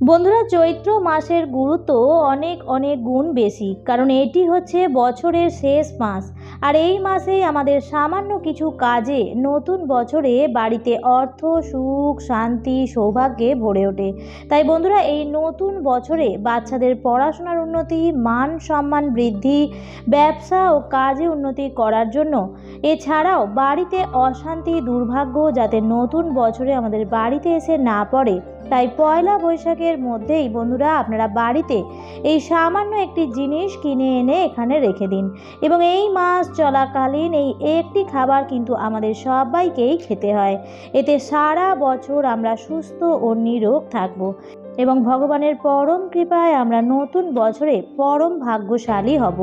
বন্ধুরা, চৈত্র মাসের গুরুত্ব অনেক অনেক গুণ বেশি, কারণ এটি হচ্ছে বছরের শেষ মাস। আর এই মাসেই আমাদের সামান্য কিছু কাজে নতুন বছরে বাড়িতে অর্থ, সুখ, শান্তি, সৌভাগ্যে ভরে ওঠে। তাই বন্ধুরা, এই নতুন বছরে বাচ্চাদের পড়াশোনার উন্নতি, মান সম্মান বৃদ্ধি, ব্যবসা ও কাজে উন্নতি করার জন্য এছাড়াও বাড়িতে অশান্তি, দুর্ভাগ্য যাতে নতুন বছরে আমাদের বাড়িতে এসে না পড়ে তাই পয়লা বৈশাখের মধ্যেই বন্ধুরা আপনারা বাড়িতে এই সামান্য একটি জিনিস কিনে এনে এখানে রেখে দিন। এবং এই মাস চলাকালীন এই একটি খাবার কিন্তু আমাদের সবাইকেই খেতে হয়। এতে সারা বছর আমরা সুস্থ ও নিরোগ থাকব। এবং ভগবানের পরম কৃপায় আমরা নতুন বছরে পরম ভাগ্যশালী হব।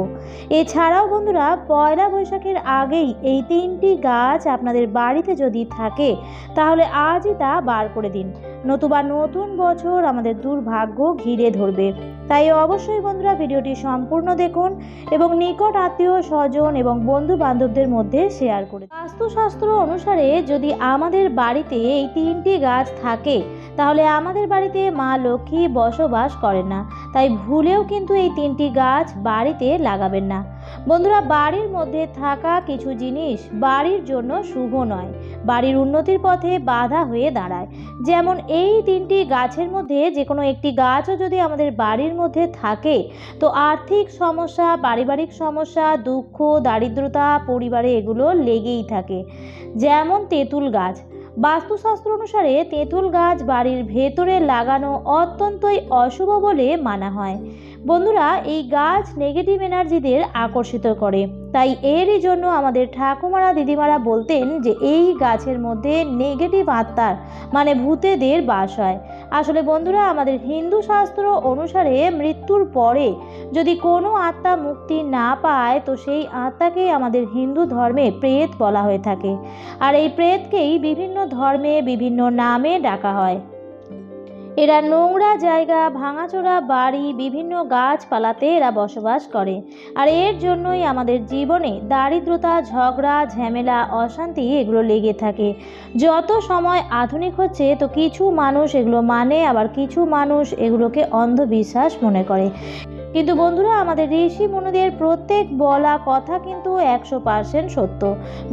এছাড়াও বন্ধুরা, পয়লা বৈশাখের আগেই এই তিনটি গাছ আপনাদের বাড়িতে যদি থাকে, তাহলে আজই তা বার করে দিন। নতুবা নতুন বছর আমাদের দুর্ভাগ্য ঘিরে ধরবে। তাই অবশ্যই বন্ধুরা ভিডিওটি সম্পূর্ণ দেখুন এবং নিকট আত্মীয়, স্বজন এবং বন্ধু বান্ধবদের মধ্যে শেয়ার করে বাস্তুশাস্ত্র অনুসারে যদি আমাদের বাড়িতে এই তিনটি গাছ থাকে, তাহলে আমাদের বাড়িতে মা লক্ষ্মী বসবাস করেন না। তাই ভুলেও কিন্তু এই তিনটি গাছ বাড়িতে লাগাবেন না। বন্ধুরা, বাড়ির মধ্যে থাকা কিছু জিনিস বাড়ির জন্য শুভ নয়। বাড়ির উন্নতির পথে বাধা হয়ে দাঁড়ায়। যেমন এই তিনটি গাছের মধ্যে যে কোনো একটি গাছও যদি আমাদের বাড়ির মধ্যে থাকে, তো আর্থিক সমস্যা, পারিবারিক সমস্যা, দুঃখ, দারিদ্রতা, পরিবারে এগুলো লেগেই থাকে। যেমন তেঁতুল গাছ। বাস্তুশাস্ত্র অনুসারে তেঁতুল গাছ বাড়ির ভেতরে লাগানো অত্যন্তই অশুভ বলে মানা হয়। বন্ধুরা, এই গাছ নেগেটিভ এনার্জিদের আকর্ষিত করে। তাই এরই জন্য আমাদের ঠাকুমারা, দিদিমারা বলতেন যে এই গাছের মধ্যে নেগেটিভ আত্মার মানে ভূতেদের বাস হয়। আসলে বন্ধুরা, আমাদের হিন্দু শাস্ত্র অনুসারে মৃত্যুর পরে যদি কোনো আত্মা মুক্তি না পায়, তো সেই আত্মাকেই আমাদের হিন্দু ধর্মে প্রেত বলা হয়ে থাকে। আর এই প্রেতকেই বিভিন্ন ধর্মে, বিভিন্ন নামে ডাকা হয়। এরা নোংরা জায়গা, ভাঙাচোরা বাড়ি, বিভিন্ন গাছপালাতে এরা বসবাস করে। আর এর জন্যই আমাদের জীবনে দারিদ্রতা, ঝগড়া, ঝামেলা, অশান্তি এগুলো লেগে থাকে। যত সময় আধুনিক হচ্ছে, তো কিছু মানুষ এগুলো মানে আবার কিছু মানুষ এগুলোকে অন্ধবিশ্বাস মনে করে। কিন্তু বন্ধুরা, আমাদের ঋষি মুনিদের প্রত্যেক বলা কথা কিন্তু একশো পার্সেন্ট সত্য।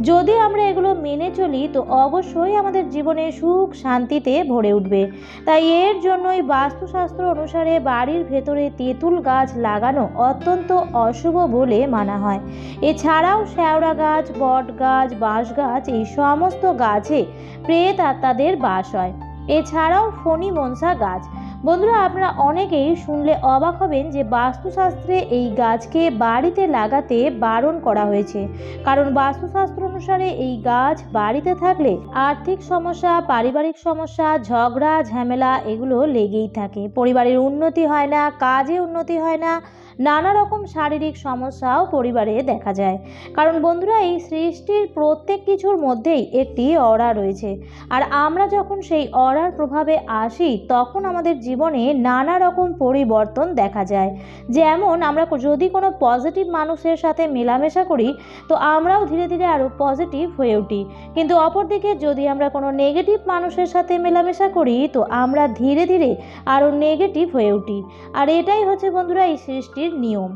যদি আমরা এগুলো মেনে চলি, তো অবশ্যই আমাদের জীবনে সুখ শান্তিতে ভরে উঠবে। তাই এর জন্যই বাস্তুশাস্ত্র অনুসারে বাড়ির ভেতরে তেঁতুল গাছ লাগানো অত্যন্ত অশুভ বলে মানা হয়। এছাড়াও শ্যাওড়া গাছ, বট গাছ, বাঁশ গাছ, এই সমস্ত গাছে প্রেত আত্মাদের বাস হয়। এছাড়াও ফণি মনসা গাছ বন্ধুরা, আপনারা অনেকেই শুনলে অবাক হবেন যে বাস্তুশাস্ত্রে এই গাছকে বাড়িতে লাগাতে বারণ করা হয়েছে। কারণ বাস্তুশাস্ত্র অনুসারে এই গাছ বাড়িতে থাকলে আর্থিক সমস্যা, পারিবারিক সমস্যা, ঝগড়া, ঝামেলা এগুলো লেগেই থাকে। পরিবারের উন্নতি হয় না, কাজে উন্নতি হয় না, নানা রকম শারীরিক সমস্যাও পরিবারে দেখা যায়। কারণ বন্ধুরা, এই সৃষ্টির প্রত্যেক কিছুর মধ্যেই একটি অরা রয়েছে। আর আমরা যখন সেই অরার প্রভাবে আসি, তখন আমাদের জীবনে নানা রকম পরিবর্তন দেখা যায়। যেমন, আমরা যদি কোনো পজিটিভ মানুষের সাথে মেলামেশা করি, তো আমরাও ধীরে ধীরে আরও পজিটিভ হয়ে উঠি। কিন্তু অপরদিকে যদি আমরা কোনো নেগেটিভ মানুষের সাথে মেলামেশা করি, তো আমরা ধীরে ধীরে আরও নেগেটিভ হয়ে উঠি। আর এটাই হচ্ছে বন্ধুরা এই সৃষ্টির নিয়ম।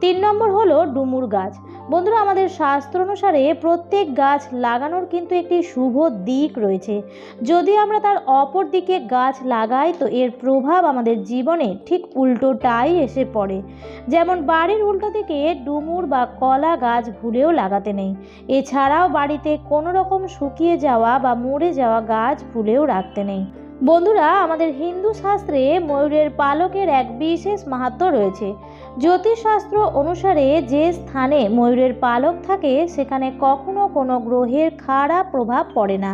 তিন নম্বর হলো ডুমুর গাছ। বন্ধুরা, আমাদের শাস্ত্র অনুসারে প্রত্যেক গাছ লাগানোর কিন্তু একটি শুভ দিক রয়েছে। যদি আমরা তার অপর দিকে গাছ লাগাই, তো এর প্রভাব আমাদের জীবনে ঠিক উল্টোটাই এসে পড়ে। যেমন বাড়ির উল্টো দিকে ডুমুর বা কলা গাছ ভুলেও লাগাতে নেই। এছাড়াও বাড়িতে কোনো রকম শুকিয়ে যাওয়া বা মরে যাওয়া গাছ ভুলেও রাখতে নেই। বন্ধুরা, আমাদের হিন্দু শাস্ত্রে ময়ূরের পালকের এক বিশেষ মাহাত্ম্য রয়েছে। জ্যোতিষশাস্ত্র অনুসারে যে স্থানে ময়ূরের পালক থাকে, সেখানে কখনো কোনো গ্রহের খারাপ প্রভাব পড়ে না।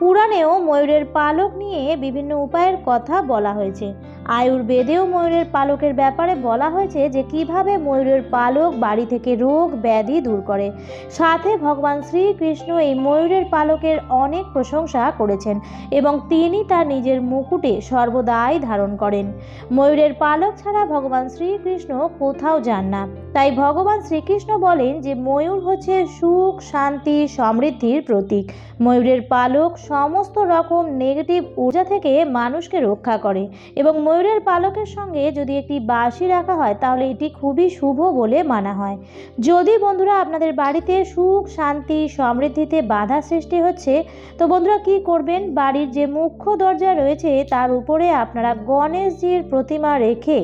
পুরাণেও ময়ূরের পালক নিয়ে বিভিন্ন উপায়ের কথা বলা হয়েছে। আয়ুর্বেদেও ময়ূরের পালকের ব্যাপারে বলা হয়েছে যে, কীভাবে ময়ূরের পালক বাড়ি থেকে রোগ ব্যাধি দূর করে। সাথে ভগবান শ্রীকৃষ্ণ এই ময়ূরের পালকের অনেক প্রশংসা করেছেন এবং তিনি তার নিজের মুকুটে সর্বদাই ধারণ করেন। ময়ূরের পালক ছাড়া ভগবান শ্রীকৃষ্ণ কোথাও যান না। তাই ভগবান শ্রীকৃষ্ণ বলেন যে ময়ূর হচ্ছে সুখ, শান্তি, সমৃদ্ধির প্রতীক। ময়ূরের পালক সমস্ত রকম নেগেটিভ ঊর্জা থেকে মানুষকে রক্ষা করে এবং ময়ূরের পালকের সঙ্গে যদি একটি বাঁশি রাখা হয়, তাহলে এটি খুবই শুভ বলে মানা হয়। যদি বন্ধুরা আপনাদের বাড়িতে সুখ, শান্তি, সমৃদ্ধিতে বাধা সৃষ্টি হচ্ছে, তো বন্ধুরা কি করবেন? বাড়ির যে মুখ্য দরজা রয়েছে, তার উপরে আপনারা গণেশজির প্রতিমা রেখে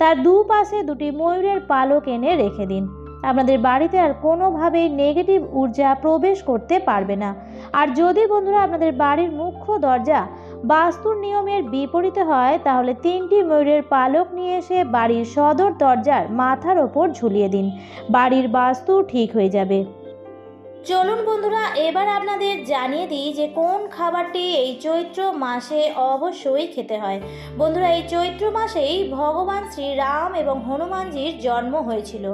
তার দুপাশে দুটি ময়ূরের পালক এনে রেখে দিন। আপনাদের বাড়িতে আর কোনোভাবেই নেগেটিভ ঊর্জা প্রবেশ করতে পারবে না। আর যদি বন্ধুরা আপনাদের বাড়ির মুখ্য দরজা বাস্তুর নিয়মের বিপরীতে হয়, তাহলে তিনটি ময়ূরের পালক নিয়ে এসে বাড়ির সদর দরজার মাথার ওপর ঝুলিয়ে দিন। বাড়ির বাস্তু ঠিক হয়ে যাবে। চলুন বন্ধুরা, এবার আপনাদের জানিয়ে দিই যে কোন খাবারটি এই চৈত্র মাসে অবশ্যই খেতে হয়। বন্ধুরা, এই চৈত্র মাসেই ভগবান শ্রীরাম এবং হনুমানজির জন্ম হয়েছিল।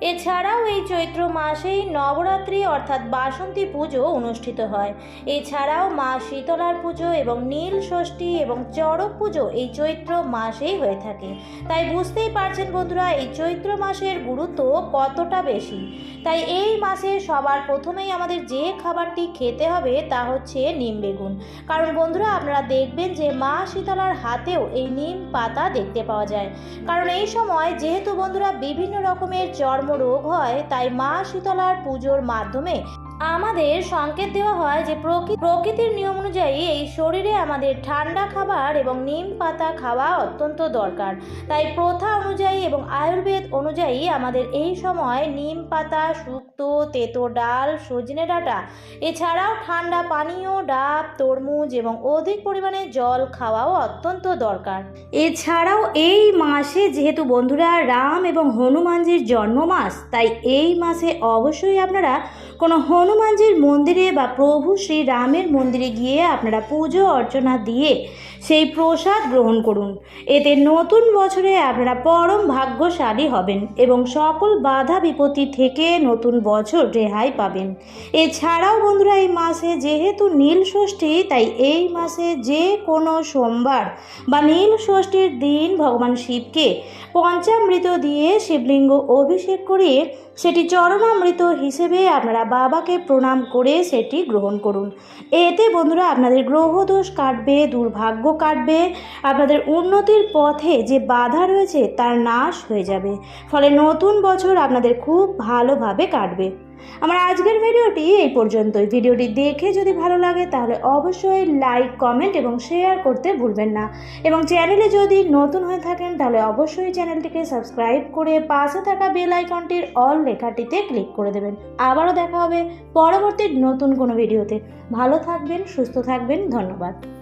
এছাড়াও এই চৈত্র মাসেই নবরাত্রি অর্থাৎ বাসন্তী পুজো অনুষ্ঠিত হয়। এছাড়াও মা শীতলার পুজো এবং নীল ষষ্ঠী এবং চড়ক পুজো এই চৈত্র মাসেই হয়ে থাকে। তাই বুঝতেই পারছেন বন্ধুরা, এই চৈত্র মাসের গুরুত্ব কতটা বেশি? তাই এই মাসে সবার প্রথমেই আমাদের যে খাবারটি খেতে হবে তা হচ্ছে নিম বেগুন। কারণ বন্ধুরা, আপনারা দেখবেন যে মা শীতলার হাতেও এই নিম পাতা দেখতে পাওয়া যায়। কারণ এই সময় যেহেতু বন্ধুরা বিভিন্ন রকমের চর্মরোগ হয় তাই মা শীতলার পুজোর মাধ্যমে আমাদের সংকেত দেওয়া হয় যে প্রকৃ- প্রকৃতির নিয়ম অনুযায়ী এই শরীরে আমাদের ঠান্ডা খাবার এবং নিম পাতা খাওয়া অত্যন্ত দরকার। তাই প্রথা অনুযায়ী এবং আয়ুর্বেদ অনুযায়ী আমাদের এই সময় নিম পাতা, শুক্তো, তেতো, ডাল, সজনে ডাঁটা, এছাড়াও ঠান্ডা পানীয়, ডাব, তরমুজ এবং অধিক পরিমাণে জল খাওয়াও অত্যন্ত দরকার। এছাড়াও এই মাসে যেহেতু বন্ধুরা রাম এবং হনুমানজির জন্ম মাস তাই এই মাসে অবশ্যই আপনারা কোনো হনুমানজির মন্দিরে বা প্রভু শ্রীরামের মন্দিরে গিয়ে আপনারা পুজো অর্চনা দিয়ে সেই প্রসাদ গ্রহণ করুন। এতে নতুন বছরে আপনারা পরম ভাগ্যশালী হবেন এবং সকল বাধা বিপত্তি থেকে নতুন বছর রেহাই পাবেন। এছাড়াও বন্ধুরা, এই মাসে যেহেতু নীল ষষ্ঠী, তাই এই মাসে যে কোনো সোমবার বা নীল ষষ্ঠীর দিন ভগবান শিবকে পঞ্চামৃত দিয়ে শিবলিঙ্গ অভিষেক করিয়ে সেটি চরণামৃত হিসেবে আপনারা বাবাকে প্রণাম করে সেটি গ্রহণ করুন। এতে বন্ধুরা, আপনাদের গ্রহদোষ কাটবে, দুর্ভাগ্য কাটবে। আপনাদের উন্নতির পথে যে বাধা রয়েছে, তার নাশ হয়ে যাবে। ফলে নতুন বছর আপনাদের খুব ভালোভাবে কাটবে। আমার আজকের ভিডিওটি এই পর্যন্তই। ভিডিওটি দেখে যদি ভালো লাগে, তাহলে অবশ্যই লাইক, কমেন্ট এবং শেয়ার করতে ভুলবেন না। এবং চ্যানেলে যদি নতুন হয়ে থাকেন, তাহলে অবশ্যই চ্যানেলটিকে সাবস্ক্রাইব করে পাশে থাকা বেল আইকনটির অল লেখাটিতে ক্লিক করে দেবেন। আবারও দেখা হবে পরবর্তী নতুন কোনো ভিডিওতে। ভালো থাকবেন, সুস্থ থাকবেন। ধন্যবাদ।